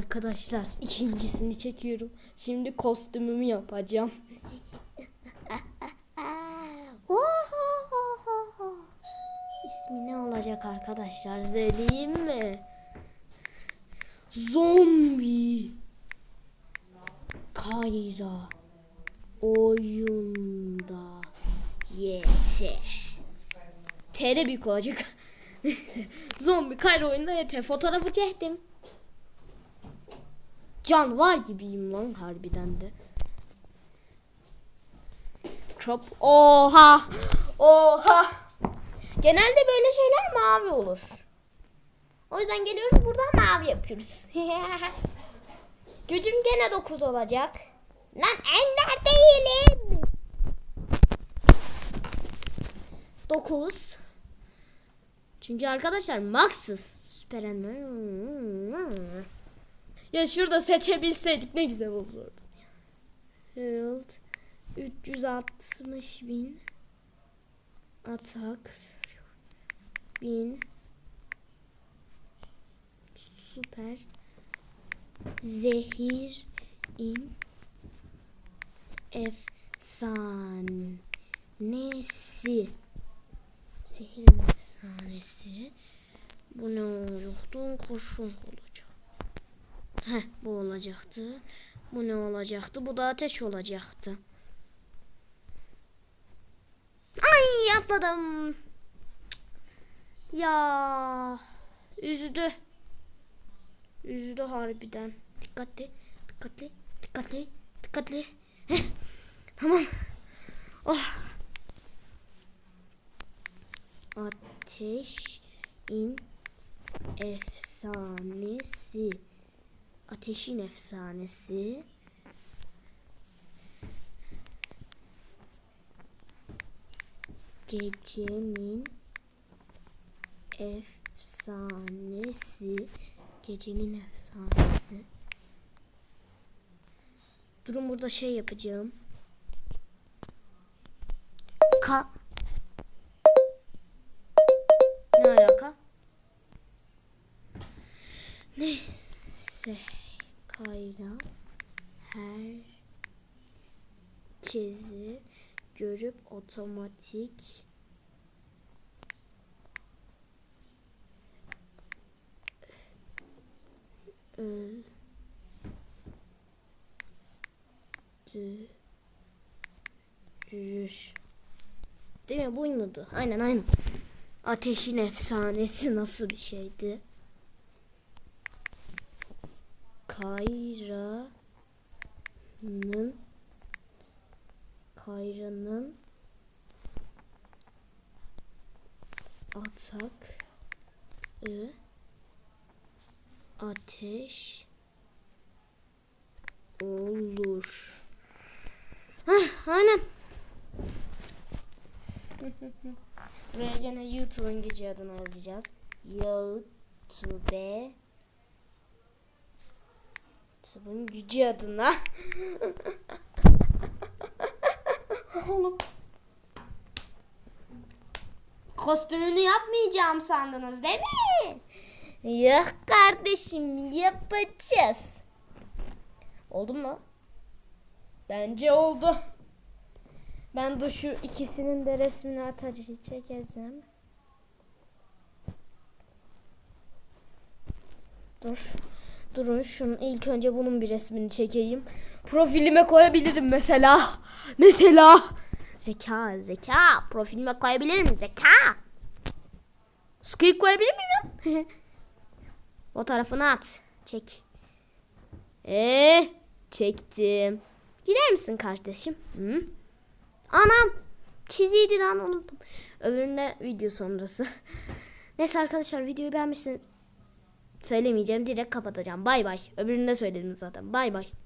Arkadaşlar ikincisini çekiyorum. Şimdi kostümümü yapacağım. İsmi ne olacak arkadaşlar söyleyeyim mi? Zombi. Kayra. Oyunda. Yete. T de büyük olacak. Zombi Kayra oyunda yete. Fotoğrafı çektim. Canvar gibiyim lan harbiden de. Crop. Oha. Oha. Genelde böyle şeyler mavi olur. O yüzden geliyoruz buradan mavi yapıyoruz. Gücüm gene 9 olacak. Lan ender değilim. 9. Çünkü arkadaşlar Max'ız. Süper Ender. Ya şurada seçebilseydik ne güzel olurdu. Health 360 bin Atak 1000 Süper Zehir in Efsanesi Zehir efsanesi Bu ne olacaktı? Kurşun olacak. Heh bu olacaktı. Bu ne olacaktı? Bu da ateş olacaktı. Ay. Cık. Ya üzdü. Üzdü harbiden. Dikkatli, dikkatli, dikkatli, dikkatli. Heh. Tamam. Oh. Ateş in efsanesi. Ateşin efsanesi. Gecenin efsanesi. Gecenin efsanesi. Durun burada şey yapacağım. Ka herkesi görüp otomatik öldürür. Değil mi? Buydu. Aynen aynen. Ateşin efsanesi nasıl bir şeydi? Kayra'nın Kayra'nın atak ı ateş olur. Hah, aynen. Buraya gene YouTube'un gücü adını yazacağız. YouTube YouTube'un gücü adına. Kostümünü yapmayacağım sandınız değil mi? Yok kardeşim yapacağız. Oldu mu? Bence oldu. Ben de şu ikisinin de resmini atacağım, çekeceğim. Dur. Durun şunun ilk önce bunun bir resmini çekeyim. Profilime koyabilirim mesela. Mesela. Zeka, zeka. Profilime koyabilirim zeka. Squeak koyabilir miyim o tarafına at. Çek. Eee çektim. Gider misin kardeşim? Hı? Anam çiziydi lan unuttum. Öbüründe video sonrası. Neyse arkadaşlar videoyu beğenmişsiniz. Söylemeyeceğim direkt kapatacağım. Bay bay. Öbüründe söyledim zaten. Bay bay.